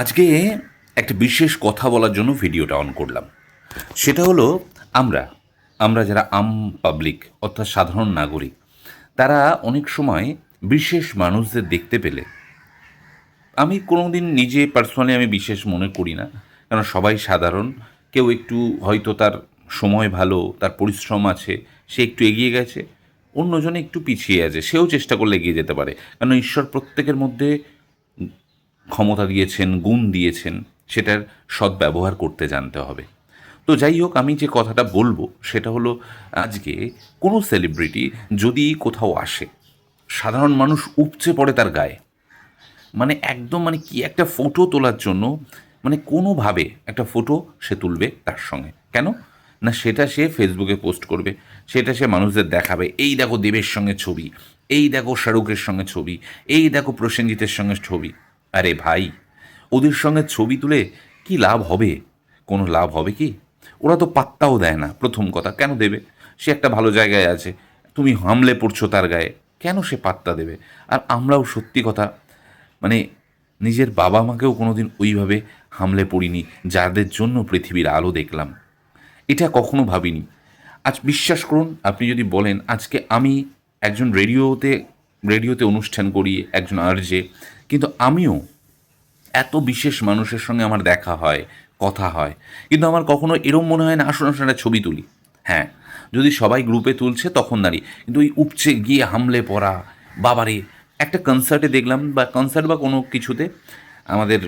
আজকে একটা বিশেষ কথা বলার জন্য ভিডিওটা অন করলাম। সেটা হলো আমরা আমরা যারা আম পাবলিক অর্থাৎ সাধারণ নাগরিক, তারা অনেক সময় বিশেষ মানুষদের দেখতে পেলে। আমি কোনোদিন নিজে পার্সোনালি আমি বিশেষ মনে করি না, কারণ সবাই সাধারণ। কেউ একটু হয়তো তার সময় ভালো, তার পরিশ্রম আছে, সে একটু এগিয়ে গেছে, অন্যজনে একটু পিছিয়ে আছে, সেও চেষ্টা করলে এগিয়ে যেতে পারে। কারণ ঈশ্বর প্রত্যেকের মধ্যে ক্ষমতা দিয়েছেন, গুণ দিয়েছেন, সেটার সদ্ব্যবহার করতে জানতে হবে। তো যাই হোক, আমি যে কথাটা বলব, সেটা হলো আজকে কোনো সেলিব্রিটি যদি কোথাও আসে, সাধারণ মানুষ উপচে পড়ে তার গায়ে মানে একদম মানে কি একটা ফটো তোলার জন্য মানে কোনোভাবে একটা ফটো সে তুলবে তার সঙ্গে। কেন? না, সেটা সে ফেসবুকে পোস্ট করবে, সেটা সে মানুষদের দেখাবে, এই দেখো দেবের সঙ্গে ছবি, এই দেখো শাহরুখের সঙ্গে ছবি, এই দেখো প্রসেনজিতের সঙ্গে ছবি। আরে ভাই, ওদের সঙ্গে ছবি তুলে কি লাভ হবে? কোনো লাভ হবে কি? ওরা তো পাত্তাও দেয় না, প্রথম কথা। কেন দেবে? সে একটা ভালো জায়গায় আছে। তুমি হামলে পড়ছো তার গায়ে। কেন সে পাত্তা দেবে? আর আমরাও সত্যি কথা মানে নিজের বাবা মাকেও কোনোদিন ওইভাবে হামলে পড়িনি, যাদের জন্য পৃথিবীর আলো দেখলাম। এটা কখনো ভাবিনি। আজ বিশ্বাস করুন, আপনি যদি বলেন, আজকে আমি একজন রেডিওতে রেডিওতে অনুষ্ঠান করি, একজন আরজে কিন্তু আমিও এত বিশেষ মানুষের সঙ্গে আমার দেখা হয়, কথা হয়। কিন্তু আমার কখনো এরম মনে হয় না, আসুন আসুন, একটা ছবি তুলি। হ্যাঁ যদি সবাই গ্রুপে তুলছে, তখন দাঁড়িয়ে কিন্তু ওই উপচে গিয়ে হামলে পড়া, বাবারে, একটা কনসার্টে দেখলাম, বা কনসার্ট বা কোনো কিছুতে আমাদের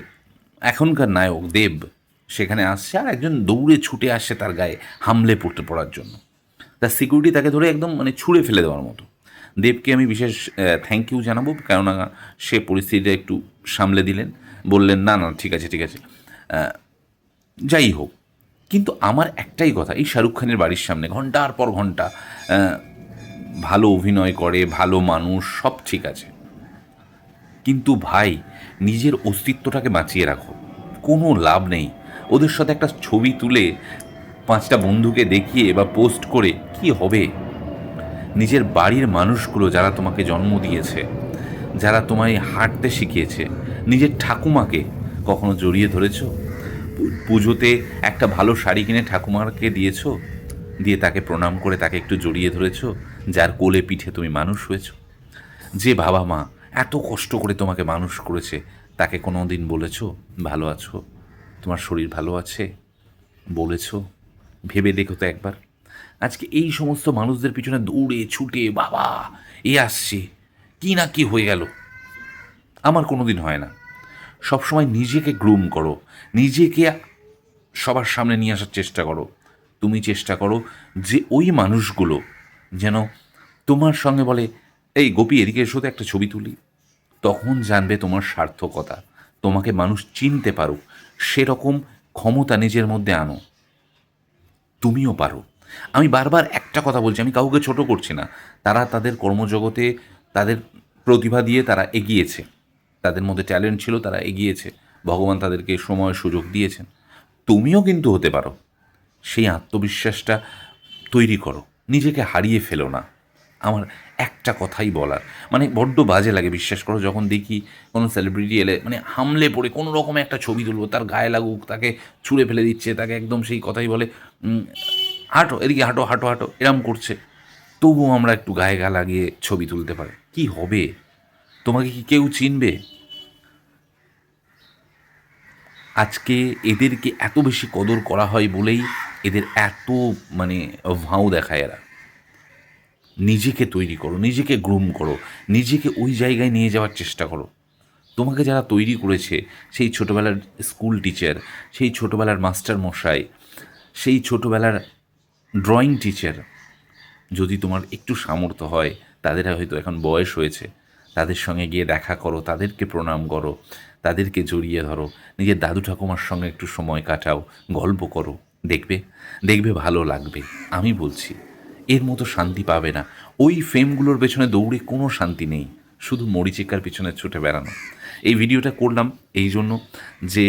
এখনকার নায়ক দেব, সেখানে আসছে, আর একজন দৌড়ে ছুটে আসছে তার গায়ে হামলে পড়তে পড়ার জন্য। তার সিকিউরিটি তাকে ধরে একদম মানে ছুঁড়ে ফেলে দেওয়ার মতো। দেবকে আমি বিশেষ থ্যাংক ইউ জানাব, কেননা সে পরিস্থিতিটা একটু সামলে দিলেন। বললেন, না না, ঠিক আছে ঠিক আছে। যাই হোক, কিন্তু আমার একটাই কথা, এই শাহরুখ খানের বাড়ির সামনে ঘণ্টার পর ঘণ্টা ভালো অভিনয় করে, ভালো মানুষ, সব ঠিক আছে। কিন্তু ভাই, নিজের অস্তিত্বটাকে বাঁচিয়ে রাখো। কোনো লাভ নেই। ওদের সাথে একটা ছবি তুলে পাঁচটা বন্ধুকে দেখিয়ে বা পোস্ট করে কি হবে? নিজের বাড়ির মানুষগুলো যারা তোমাকে জন্ম দিয়েছে, যারা তোমায় হাঁটতে শিখিয়েছে, নিজের ঠাকুমাকে কখনো জড়িয়ে ধরেছো? পুজোতে একটা ভালো শাড়ি কিনে ঠাকুমাকে দিয়েছ? দিয়ে তাকে প্রণাম করে তাকে একটু জড়িয়ে ধরেছো, যার কোলে পিঠে তুমি মানুষ হয়েছো? যে বাবা মা এত কষ্ট করে তোমাকে মানুষ করেছে, তাকে কোনো দিন বলেছ, ভালো আছো? তোমার শরীর ভালো আছে? বলেছ? ভেবে দেখো তো একবার। আজকে এই সমস্ত মানুষদের পিছনে দৌড়ে, ছুটে, বাবা, এ আসছে। কি না কি হয়ে গেল? আমার কোনো দিন হয় না। সবসময় নিজেকে গ্রুম করো। নিজেকে সবার সামনে নিয়ে আসার চেষ্টা করো। তুমি চেষ্টা করো যে ওই মানুষগুলো যেন তোমার সঙ্গে বলে, এই গোপী, এদিকে এসো, তো একটা ছবি তুলি। তখন জানবে তোমার সার্থকতা। তোমাকে মানুষ চিনতে পারুক। সেরকম ক্ষমতা নিজের মধ্যে আনো। তুমিও পারো। আমি বারবার একটা কথা বলছি, আমি কাউকে ছোট করছি না। তারা তাদের কর্মজগতে তাদের প্রতিভা দিয়ে তারা এগিয়েছে। তাদের মধ্যে ট্যালেন্ট ছিল, তারা এগিয়েছে। ভগবান তাদেরকে সময়, সুযোগ দিয়েছেন। তুমিও কিন্তু হতে পারো। সেই আত্মবিশ্বাসটা তৈরি করো। নিজেকে হারিয়ে ফেলো না। আমার একটা কথাই বলার। মানে বড্ড বাজে লাগে বিশ্বাস করো, যখন দেখি কোনো সেলিব্রিটি এলে মানে হামলে পড়ে, কোনো রকমে একটা ছবি তুলবো, তার গায়ে লাগুক, তাকে ছুঁড়ে ফেলে দিচ্ছে, তাকে একদম সেই কথাই বলে হাঁটো, এদিকে হাঁটো হাঁটো হাঁটো, এরম করছে। তবুও আমরা একটু গায়ে গা লাগিয়ে ছবি তুলতে পারি। কি হবে? তোমাকে কি কেউ চিনবে? আজকে এদেরকে এত বেশি কদর করা হয় বলেই এদের এত মানে ভাও দেখায় এরা। নিজেকে তৈরি করো, নিজেকে গ্রুম করো, নিজেকে ওই জায়গায় নিয়ে যাওয়ার চেষ্টা করো। তোমাকে যারা তৈরি করেছে, সেই ছোটোবেলার স্কুল টিচার, সেই ছোটোবেলার মাস্টার মশাই সেই ছোটোবেলার ড্রয়িং টিচার, যদি তোমার একটু সামর্থ্য হয়, তাদের হয়তো এখন বয়স হয়েছে, তাদের সঙ্গে গিয়ে দেখা করো, তাদেরকে প্রণাম করো, তাদেরকে জড়িয়ে ধরো, নিজের দাদু ঠাকুমার সঙ্গে একটু সময় কাটাও, গল্প করো, দেখবে দেখবে ভালো লাগবে, আমি বলছি, এর মতো শান্তি পাবে না। ওই ফেমগুলোর পেছনে দৌড়ে কোনো শান্তি নেই, শুধু মরিচিকার পিছনে ছুটে বেড়ানো। এই ভিডিওটা করলাম এই জন্য যে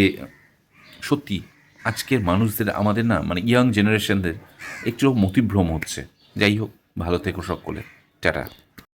সত্যি আজকের মানুষদের, আমাদের না মানে ইয়াং জেনারেশনদের একটু মতিভ্রম হচ্ছে। যাই হোক, ভালো থেকো সকলে। টাটা।